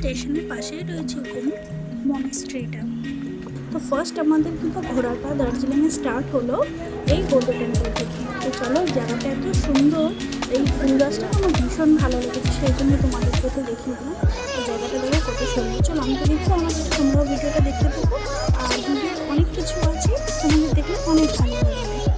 স্টেশনের পাশেই রয়েছে ঘুম মনেস্ট্রিটা তো ফার্স্ট আমাদের কিন্তু ঘোরাটা দার্জিলিংয়ে স্টার্ট হলো এই গোল্ডেন টেম্পল থেকে। তো চলো, জায়গাটা এত সুন্দর, এই ফুল গাছটা আমার ভীষণ ভালো লেগেছে সেই জন্য তোমাদেরকে তো দেখিয়ে দিলাম। জায়গাটা দেখো কত সুন্দর। চলো আমি তো দেখছি আমাদের তোমরাও ভিডিওটা দেখতে থাকো। আর ভিডিও অনেক কিছু আছে, তোমাদের দেখলে অনেক ভালো লাগবে।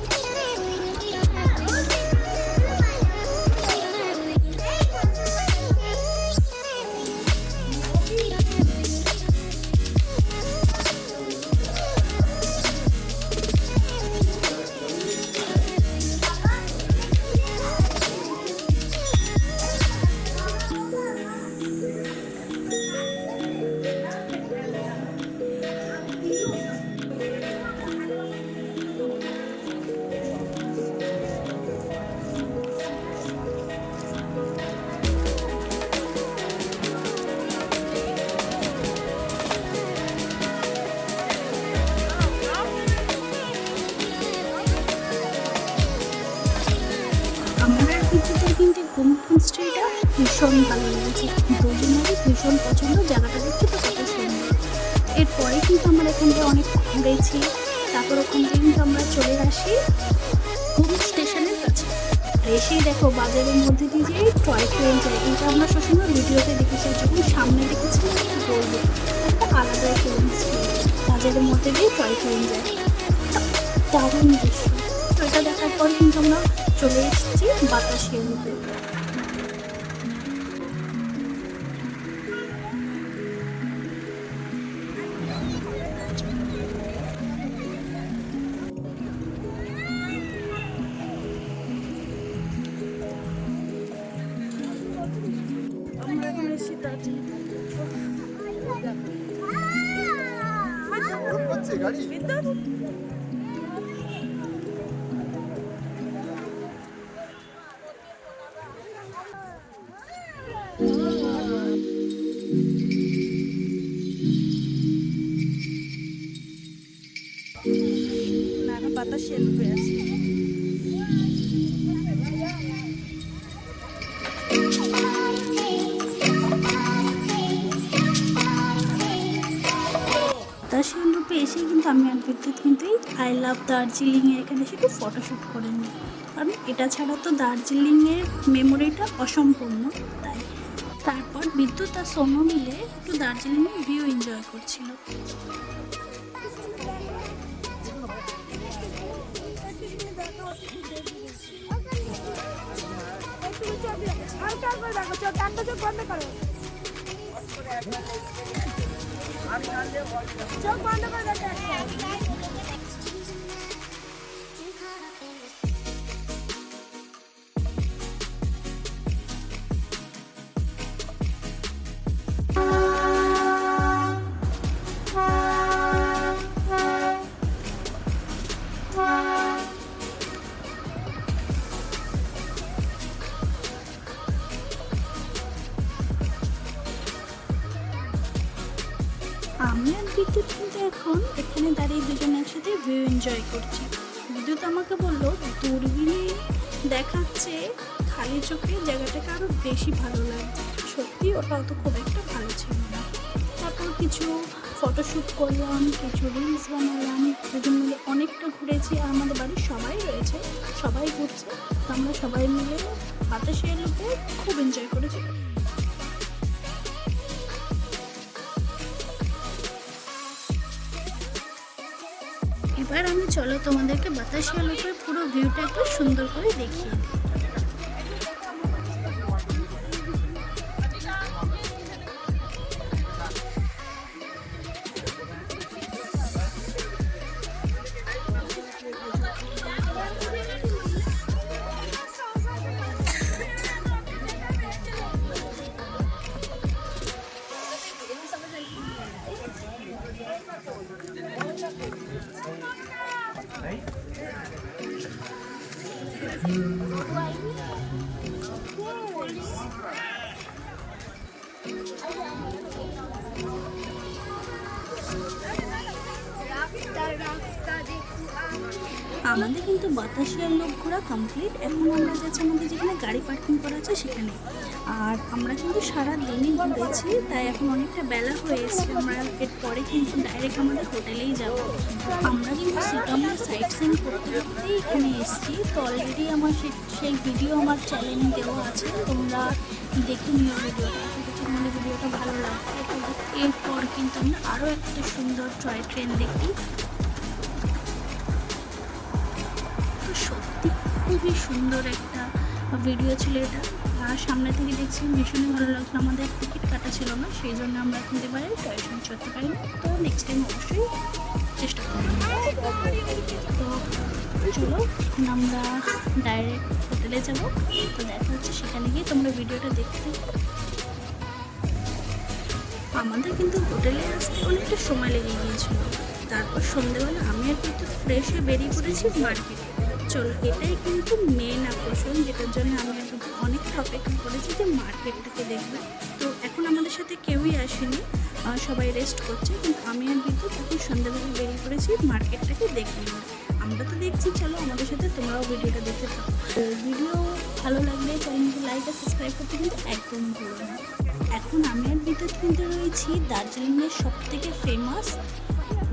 ঘুম স্ট্রিটা ভীষণ ভালো লেগেছে। দুজনেরই ভীষণ পছন্দ জায়গাটা দেখতে তো কত সুন্দর। এরপরে কিন্তু আমরা এখান থেকে অনেক ঘুরেছি তারপর ওখান থেকে কিন্তু আমরা চলে আসি ঘুম স্টেশনের কাছে। এসেই দেখো বাজারের মধ্যে দিয়ে যে টয় ট্রেন যায়। এটা আমরা সবসময় ভিডিওতে দেখেছি, যখন সামনে দেখেছি বলব, একটা আলাদা ফিলিংস বাজারের মধ্যে দিয়ে টয় ট্রেন যায়। দারুণ দৃশ্য। তো এটা দেখার পর কিন্তু আমরা চলে এসেছি বাতাসের মধ্যে। গাড়ি লাভ দার্জিলিংয়ে এখানে একটু ফটোশ্যুট করে নিই। কারণ এটা ছাড়া তো দার্জিলিংয়ের মেমোরিটা অসম্পূর্ণ, তাই তারপর বিদ্যুৎ আর সোনু মিলে একটু দার্জিলিংয়ের ভিউ এনজয় করছিল। চোখ বন্ধ করে খালি চোখে জায়গাটাকে আরও বেশি ভালো লাগছে সত্যি ওটা অত খুব একটা ভালো ছিল না। তারপর কিছু ফটোশ্যুট করলাম, কিছু রিলস বানালাম দুজন মিলে অনেকটা ঘুরেছি, আর আমাদের বাড়ির সবাই রয়েছে, সবাই ঘুরছে। আমরা সবাই মিলে বাতাসে এলোতে খুব এনজয় করেছি। এবার আমি চলো তোমাদেরকে বাতাসিয়া লোকের পুরো ভিউটা একটু সুন্দর করে দেখিয়ে দিই। right? Start off studying. আমাদের কিন্তু বাতাসিয়ার লোক ঘোরা কমপ্লিট এখন আমরা যাচ্ছি আমাদের যেখানে গাড়ি পার্কিং করা আছে সেখানে। আর আমরা কিন্তু সারা দিনই ঘুরেছি, তাই এখন অনেকটা বেলা হয়ে এসেছে। আমরা এরপরে কিন্তু ডাইরেক্ট আমাদের হোটেলেই যাব। আমরা কিন্তু সিটমে সাইট সিন করতে করতেই এখানে এসেছি। তো অলরেডি আমার সেই ভিডিও আমার চ্যানেলে দেওয়া আছে। তোমরা দেখে নিও ভিডিওটা। ভিডিওটা ভালো লাগবে। এরপর কিন্তু আমরা আরও একটা সুন্দর টয় ট্রেন দেখি। খুবই সুন্দর একটা ভিডিও ছিল এটা। আর সামনে থেকে দেখছি ভীষণই ভালো লাগল। আমাদের টিকিট কাটা ছিল না, সেই জন্য আমরা কিনতে পারি টয় ট্রেন চড়তে পারি তো নেক্সট টাইম অবশ্যই চেষ্টা করব। তো চলো, এখন আমরা ডাইরেক্ট হোটেলে যাব। তো দেখা হচ্ছে সেখানে গিয়ে তোমরা ভিডিওটা দেখতে আমাদের কিন্তু হোটেলে আসতে অনেকটা সময় লেগে গিয়েছিল। তারপর সন্ধ্যেবেলা আমি আর কিন্তু ফ্রেশ হয়ে বেরিয়ে পড়েছি মার্কেটে চলো, এটাই কিন্তু মেন আকর্ষণ, যেটার জন্য আমি অনেকটা অপেক্ষা করেছি যে মার্কেটটাকে দেখবে। তো এখন আমাদের সাথে কেউই আসেনি সবাই রেস্ট করছে, কিন্তু আমি আর কিন্তু তখন সন্ধ্যেবেলা বেরিয়ে পড়েছি মার্কেটটাকে দেখবে আমরা তো দেখছি, চলো আমাদের সাথে তোমরাও ভিডিওটা দেখতে থাকো। ভিডিও ভালো লাগলে চ্যানেলকে লাইক আর সাবস্ক্রাইব করতে কিন্তু একদম ভুলো না। এখন আমি আর বিদ্যুৎ কিন্তু রয়েছি, দার্জিলিংয়ের সব থেকে ফেমাস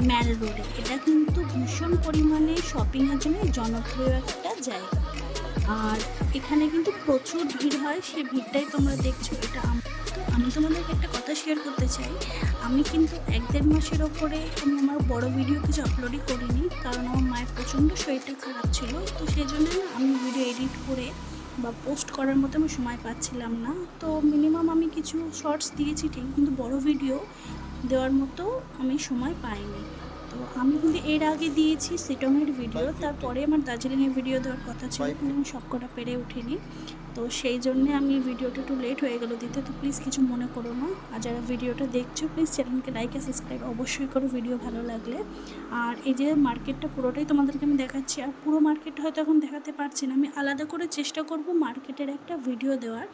ম্যাল রোডে এটা কিন্তু ভীষণ পরিমাণে শপিংয়ের জন্য জনপ্রিয় একটা জায়গা। আর এখানে কিন্তু প্রচুর ভিড় হয়, সেই ভিড়টাই তোমরা দেখছ। এটা আম- তোমাদেরকে একটা কথা শেয়ার করতে চাই। আমি কিন্তু এক দেড় মাসের ওপরে আমি আমার বড় ভিডিও কিছু আপলোডই করিনি, কারণ আমার মায়ের প্রচণ্ড শরীরটা খারাপ ছিল। তো সেই জন্য আমি ভিডিও এডিট করে বা পোস্ট করার মতো আমি সময় পাচ্ছিলাম না। তো মিনিমাম আমি কিছু শর্টস দিয়েছি ঠিক, কিন্তু বড় ভিডিও দেওয়ার মতো আমি সময় পাইনি। তো আমি কিন্তু এর আগে দিয়েছি সিটংয়ের ভিডিও তারপরে আমার দার্জিলিংয়ের ভিডিও দেওয়ার কথা ছিল কিন্তু আমি সবকটা পেরে উঠিনি। তো সেই জন্যে আমি ভিডিওটা একটু লেট হয়ে গেল দিতে তো প্লিজ কিছু মনে করো না। আর যারা ভিডিওটা দেখছ প্লিজ চ্যানেলকে লাইক আর সাবস্ক্রাইব অবশ্যই করো ভিডিও ভালো লাগলে। আর এই যে মার্কেটটা পুরোটাই তোমাদেরকে আমি দেখাচ্ছি আর পুরো মার্কেটটা হয়তো এখন দেখাতে পারছি না। আমি আলাদা করে চেষ্টা করব মার্কেটের একটা ভিডিও দেওয়ার।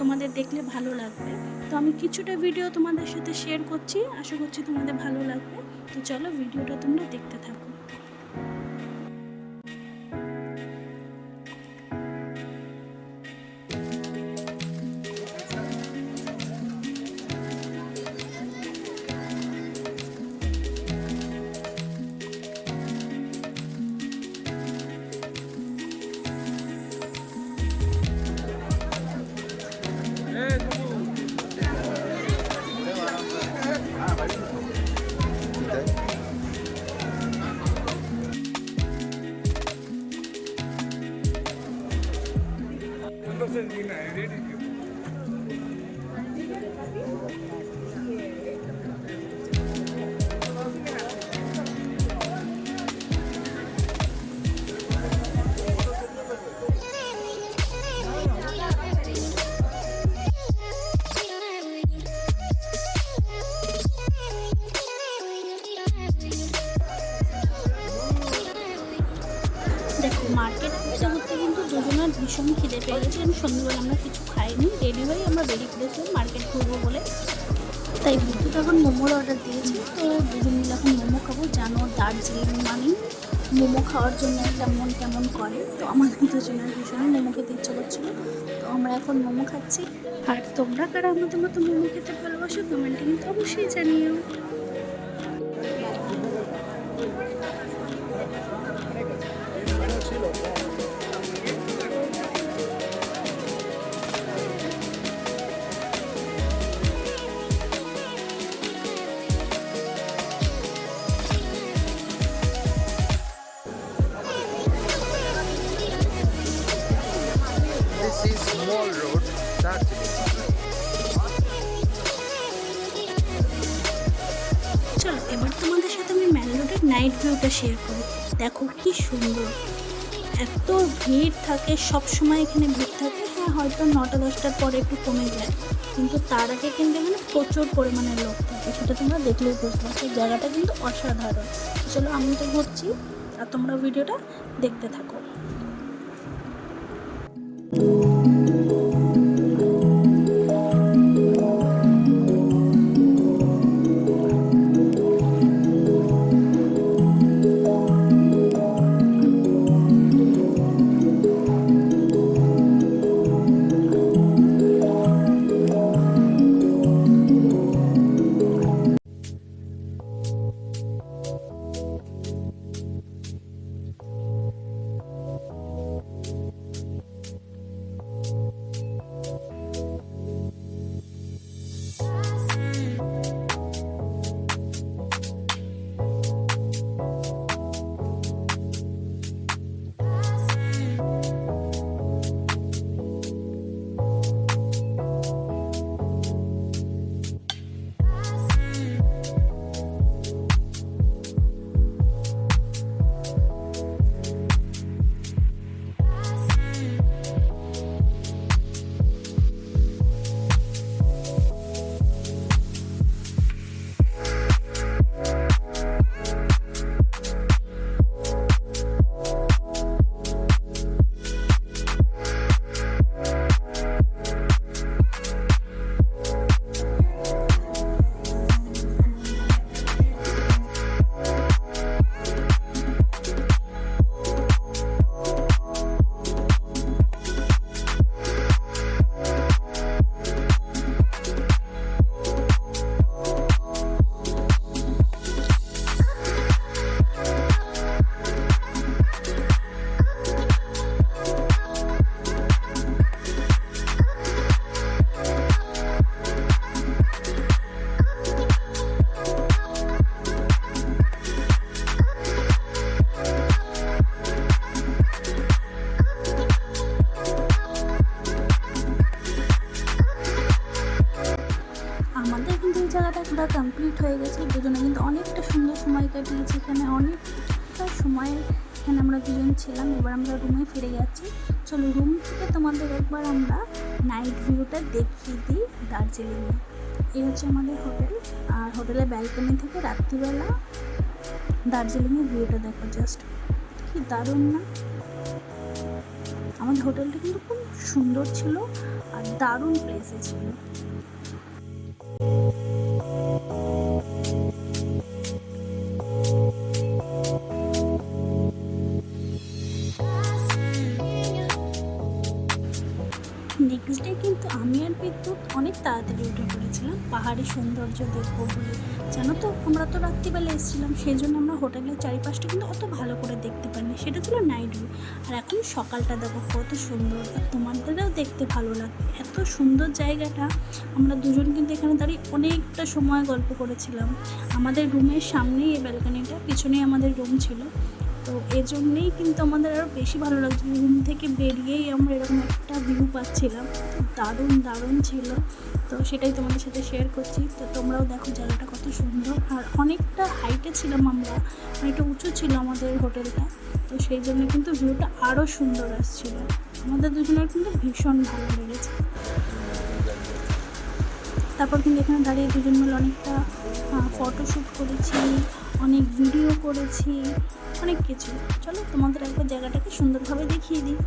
তোমাদের দেখলে ভালো লাগবে। তো আমি কিছুটা ভিডিও তোমাদের সাথে শেয়ার করছি। আশা করছি তোমাদের ভালো লাগবে। তো চলো ভিডিওটা তোমরা দেখতে থাকো। আমি সন্ধ্যেবেলা আমরা কিছু খাইনি রেডি হয়ে আমরা বেরিয়ে পড়েছিলাম মার্কেট ঘুরবো বলে। তাই বিদ্যুৎ এখন মোমোর অর্ডার দিয়েছি, তো দুজন মিলে এখন মোমো খাব, জানো দার্জিলিং মানেই মোমো খাওয়ার জন্য একটা মন কেমন করে, তো আমাদের দুজনের ভীষণ মোমো খেতে ইচ্ছে করছিল। তো আমরা এখন মোমো খাচ্ছি। আর তোমরা কারা আমাদের মতো মোমো খেতে ভালোবাসো কমেন্টে কিন্তু অবশ্যই জানিও। ভিউটা শেয়ার করো। দেখো কি সুন্দর। এত ভিড় থাকে সব সময় এখানে ভিড় থাকে হ্যাঁ হয়তো নটা, দশটার পরে একটু কমে যায়। কিন্তু তার আগে কিন্তু এখানে প্রচুর পরিমাণে লোক থাকে। সেটা তোমরা দেখলেই বুঝতে পারছ। জায়গাটা কিন্তু অসাধারণ। চলো আমি তো ঘুরছি, আর তোমরা ভিডিওটা দেখতে থাকো। সময় কাটিয়েছি এখানে অনেকটা সময় এখানে আমরা দুজন ছিলাম, এবার আমরা রুমে ফিরে যাচ্ছি। চলো রুম থেকে তোমাদের একবার আমরা নাইট ভিউটা দেখিয়ে দিই দার্জিলিংয়ে এই হচ্ছে আমাদের হোটেল, আর হোটেলের ব্যালকনি থেকে রাত্রিবেলা দার্জিলিংয়ের ভিউটা দেখো জাস্ট কি দারুণ না? আমাদের হোটেলটা কিন্তু খুব সুন্দর ছিল আর দারুণ প্লেসে ছিল। বিদ্যুৎ অনেক তাড়াতাড়ি উঠে পড়েছিলাম। পাহাড়ি সৌন্দর্য দেখব বলে। জানো তো, আমরা তো রাত্রিবেলা এসেছিলাম, সেই জন্য আমরা হোটেলের চারিপাশটা কিন্তু অত ভালো করে দেখতে পারিনি। সেটা ছিল নাইট ভিউ। আর এখন সকালটা দেখো, কত সুন্দর। আর তোমাদেরও দেখতে ভালো লাগবে। এত সুন্দর জায়গাটা। আমরা দুজন কিন্তু এখানে দাঁড়িয়ে অনেকটা সময় গল্প করেছিলাম। আমাদের রুমের সামনেই এই ব্যালকনিটা, পিছনেই আমাদের রুম ছিল। তো এজন্যেই কিন্তু আমাদের আরও বেশি ভালো লাগছে। রুম থেকে বেরিয়েই আমরা এরকম একটা ভিউ পাচ্ছিলাম। দারুণ দারুণ ছিল। তো সেটাই তোমাদের সাথে শেয়ার করছি। তো তোমরাও দেখো জায়গাটা কত সুন্দর। আর অনেকটা হাইটে ছিলাম আমরা। অনেকটা উঁচু ছিল আমাদের হোটেলটা তো সেই জন্য কিন্তু ভিউটা আরও সুন্দর আসছিল। আমাদের দুজনের কিন্তু ভীষণ ভালো লেগেছে। তারপর কিন্তু এখানে দাঁড়িয়ে দুজন মিলে অনেকটা ফটোশ্যুট করেছি। অনেক ভিডিও করেছি অনেক কিছু। চলো তোমাদের একবার জায়গাটাকে সুন্দরভাবে দেখিয়ে দিই।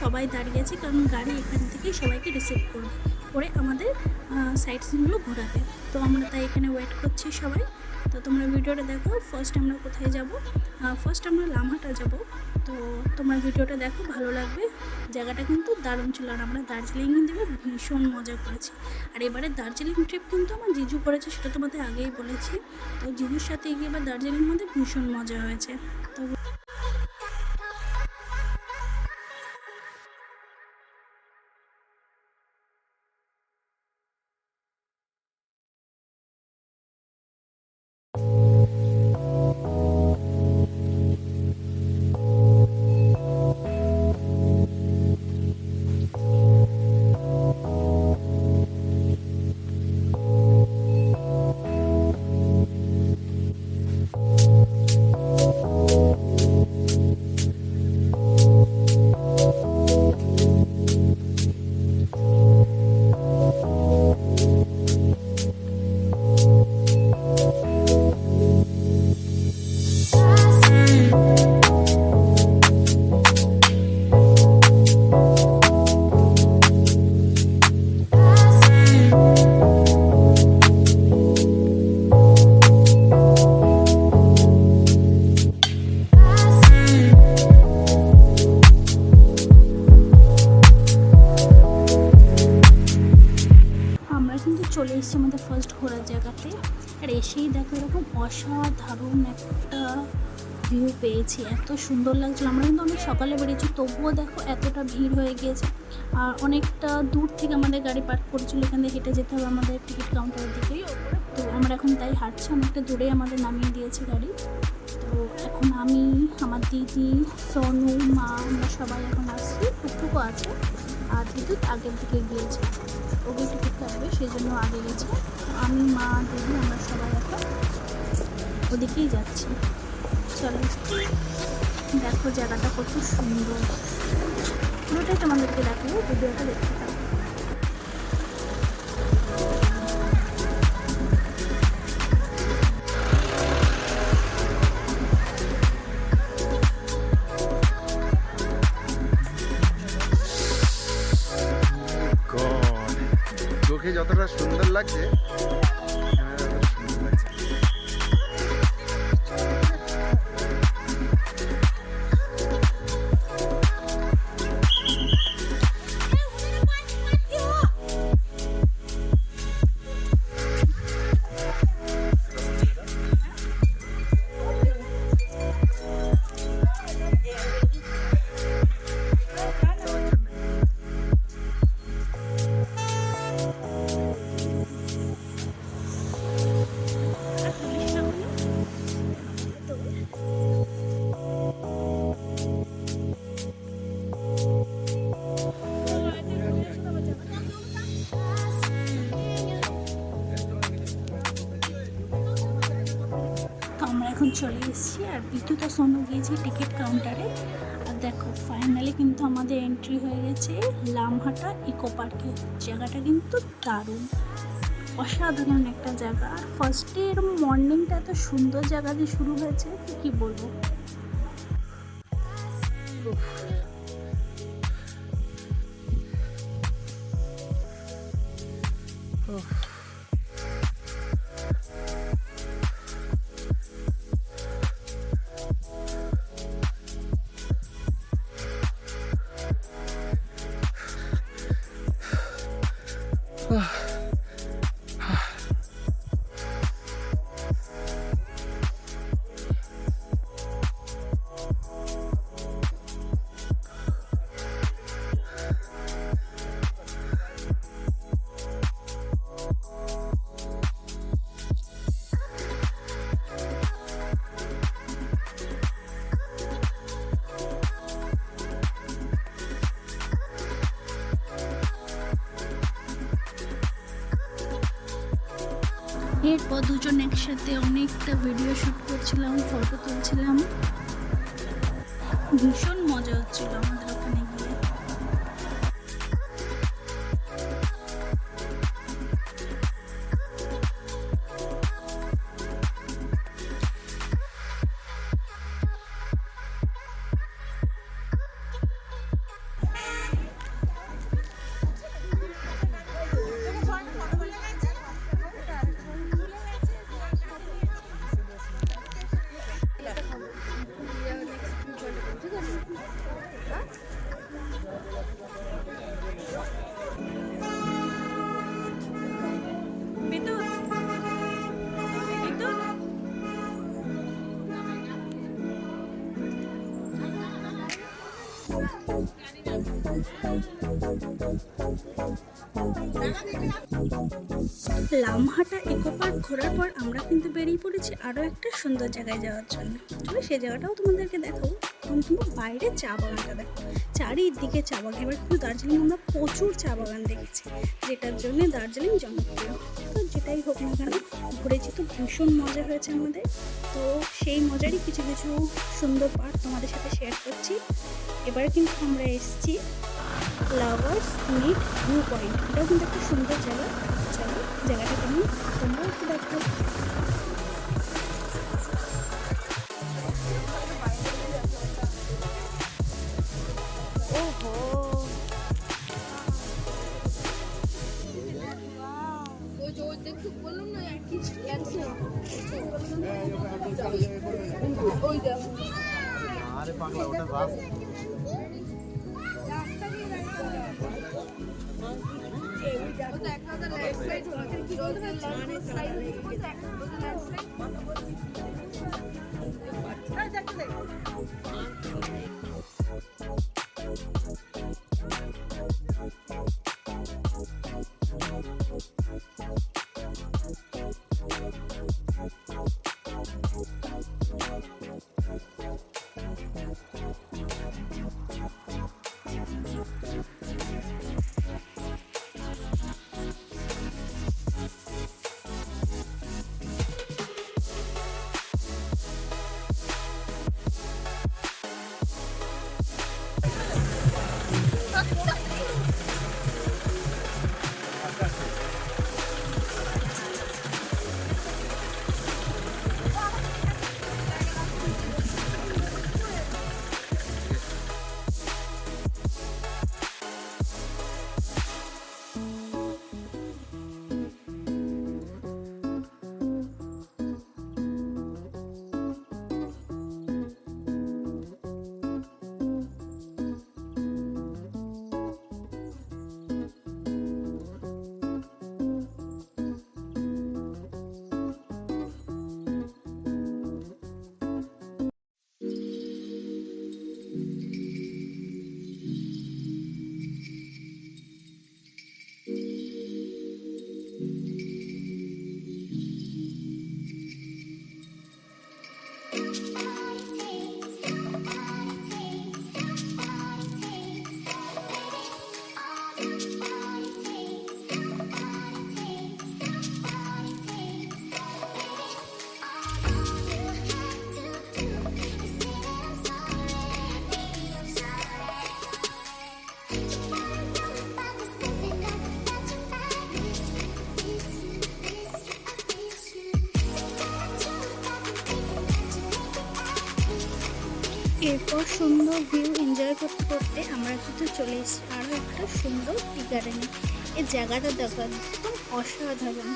সবাই দাঁড়িয়ে আছি, কারণ গাড়ি এখান থেকেই সবাইকে রিসিভ করবে করে আমাদের সাইড সিনগুলো ঘোরাবে। তো আমরা তাই এখানে ওয়েট করছি সবাই। তো তোমরা ভিডিওটা দেখো ফার্স্ট আমরা কোথায় যাব? ফার্স্ট আমরা লামহাটা যাব। তো তোমরা ভিডিওটা দেখো, ভালো লাগবে। জায়গাটা কিন্তু দারুণ ছিল, আর আমরা দার্জিলিং কিন্তু ভীষণ মজা করেছি। আর এবারে দার্জিলিং ট্রিপ কিন্তু আমার জিজু করেছে, সেটা তোমাদের আগেই বলেছি। তো জিজুর সাথে গিয়ে এবার দার্জিলিং মধ্যে ভীষণ মজা হয়েছে। তো পেয়েছি এত সুন্দর লাগছিল। আমরা কিন্তু অনেক সকালে বেরিয়েছি, তবুও দেখো এতটা ভিড় হয়ে গিয়েছে। আর অনেকটা দূর থেকে আমাদের গাড়ি পার্ক করেছিল, এখান থেকে হেঁটে যেতে হবে আমাদের টিকিট কাউন্টারের দিকেই তো আমরা এখন তাই হাঁটছি, অনেকটা দূরে আমাদের নামিয়ে দিয়েছে গাড়ি। তো এখন আমি, আমার দিদি, সনু, মা, আমরা সবাই এখন আসছি টুকটুকু আছে। আর বিদ্যুৎ আগের দিকে গিয়েছে। ওকে টিকিট কাটবে, সেই জন্য আগে গেছে। আমি, মা, দিদি, আমরা সবাই এখন ওদিকেই যাচ্ছি। চলো। দেখো জায়গাটা কত সুন্দর। পুরোটাই তোমাদেরকে দেখো ভিডিওটা দেখতে কিন্তু আমাদের এন্ট্রি হয়ে গেছে লামহাটা ইকো পার্কে জায়গাটা কিন্তু দারুণ। অসাধারণ একটা জায়গা। আর ফার্স্টে এরকম মর্নিংটা এত সুন্দর জায়গা দিয়ে শুরু হয়েছে, কি বলব? এরপর দুজন একসাথে অনেকটা ভিডিও শ্যুট করছিলাম ফটো তুলছিলাম। ভীষণ মজা হচ্ছিল আমাদের ওখানে। লামহাটা ইকো পার্ক ঘোরার পর আমরা কিন্তু বেরিয়ে পড়েছি আরও একটা সুন্দর জায়গায় যাওয়ার জন্য। চলো সেই জায়গাটাও তোমাদেরকে দেখাবো। এখন কিন্তু বাইরে চা বাগানটা দেখো। চারিদিকে চা বাগান। এবার কিন্তু দার্জিলিং আমরা প্রচুর চা বাগান দেখেছি। যেটার জন্য দার্জিলিং জনপ্রিয়। তো যেটাই হোক না কেন, ঘুরেছি তো ভীষণ মজা হয়েছে আমাদের। তো সেই মজারই কিছু কিছু সুন্দর পার্ট তোমাদের সাথে শেয়ার করছি। এবারে কিন্তু আমরা এসেছি লাভার্স মিট ভিউ পয়েন্ট এটাও কিন্তু একটা সুন্দর জায়গা। চলো জায়গাটা কেমন? তোমরা একটু দেখো। আরে পাগলা ওটা বাস। ওটা একটা সুন্দর ভিউ এনজয় করতে করতে আমরা কিন্তু চলে এসেছি আরও একটা সুন্দর টি গার্ডেনে এই জায়গাটা দেখো একদম অসাধারণ।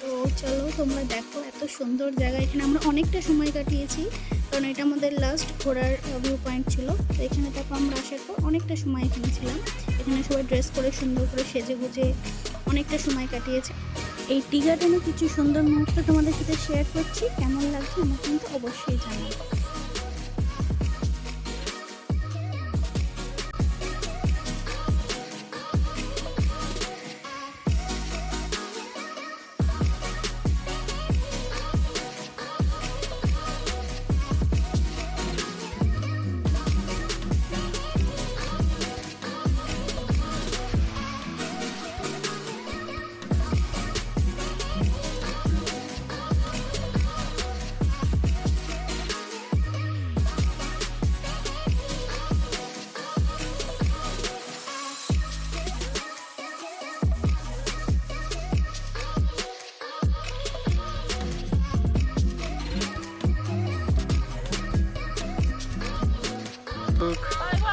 তো চলো তোমরা দেখো এত সুন্দর জায়গা। এখানে আমরা অনেকটা সময় কাটিয়েছি, কারণ এটা আমাদের লাস্ট ঘোরার ভিউ পয়েন্ট ছিল। তো এখানে দেখো আমরা আসার পর অনেকটা সময় এখানে ছিলাম। এখানে সবাই ড্রেস করে সুন্দর করে সেজে গুজে অনেকটা সময় কাটিয়েছে। এই টি গার্ডেনে কিছু সুন্দর মুহূর্ত তোমাদের সাথে শেয়ার করছি। কেমন লাগছে আমার কিন্তু অবশ্যই জানাব।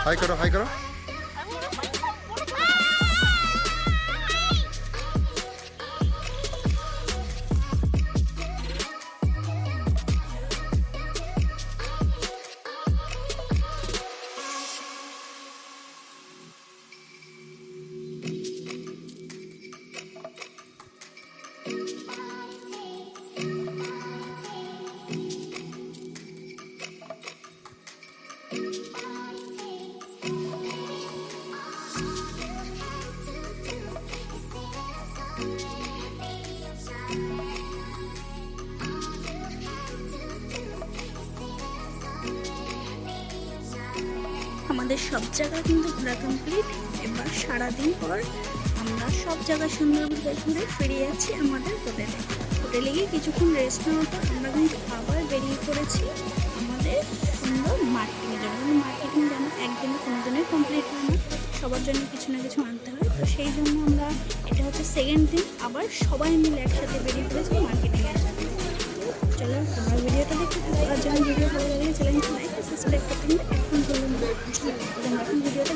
হাই করো হাই করো আমরা সব জায়গা সুন্দরভাবে ঘুরে ফিরে যাচ্ছি আমাদের হোটেলে। হোটেলে গিয়ে কিছুক্ষণ রেস্ট নেওয়ার পর আমরা কিন্তু আবার বেরিয়ে পড়েছি আমাদের সুন্দর মার্কেটিংয়ের জন্য মার্কেটিং যেন একদিনে কোনো দিনের কমপ্লিট হয় না, সবার জন্য কিছু না কিছু আনতে হয়। তো সেই জন্য আমরা এটা হচ্ছে সেকেন্ড দিন, আবার সবাই মিলে একসাথে বেরিয়ে পড়েছি মার্কেটিংয়ের জন্য। চলো তোমার ভিডিওটা দেখতে আর ভিডিও ভালো লাগলে চ্যানেলটি লাইক সাবস্ক্রাইব করতে কিন্তু এখন বলুন তোমরা এখন ভিডিওটা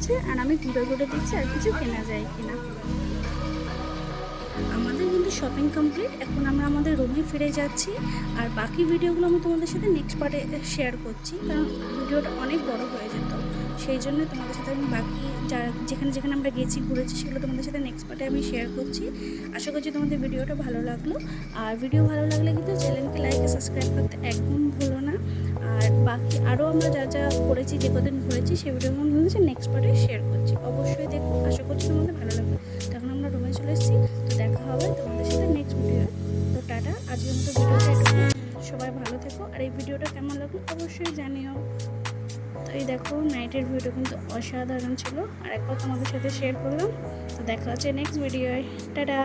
করছে আর আমি ঘুরে ঘুরে দেখছি আর কিছু কেনা যায় কিনা। আমাদের কিন্তু শপিং কমপ্লিট এখন আমরা আমাদের রুমে ফিরে যাচ্ছি। আর বাকি ভিডিওগুলো আমি তোমাদের সাথে নেক্সট পার্টে শেয়ার করছি, কারণ ভিডিওটা অনেক বড় হয়ে যেত। সেই জন্য তোমাদের সাথে আমি বাকি যারা যেখানে যেখানে আমরা গেছি, ঘুরেছি, সেগুলো তোমাদের সাথে নেক্সট পার্টে আমি শেয়ার করছি। আশা করছি তোমাদের ভিডিওটা ভালো লাগল। আর ভিডিও ভালো লাগলে কিন্তু চ্যানেলকে লাইক সাবস্ক্রাইব করতে একদম ভুলো না। আর বাকি আরও আমরা যা যা করেছি, যে কদিন ঘুরেছি সেই ভিডিওগুলো তোমাদের নেক্সট পার্টে শেয়ার করছি। অবশ্যই দেখো, আশা করছি তোমাদের ভালো লাগবে। তখন আমরা রুমে চলে এসেছি, তো দেখা হবে তোমাদের সাথে নেক্সট ভিডিও তো টাটা, আজকের মতো ভিডিওটা সবাই ভালো থেকো। আর এই ভিডিওটা কেমন লাগল অবশ্যই জানিও। তো এই দেখো নাইটের ভিডিও কিন্তু অসাধারণ ছিল। আর একবার তোমাদের সাথে শেয়ার করলাম। তো দেখা হচ্ছে নেক্সট ভিডিওয় টাটা!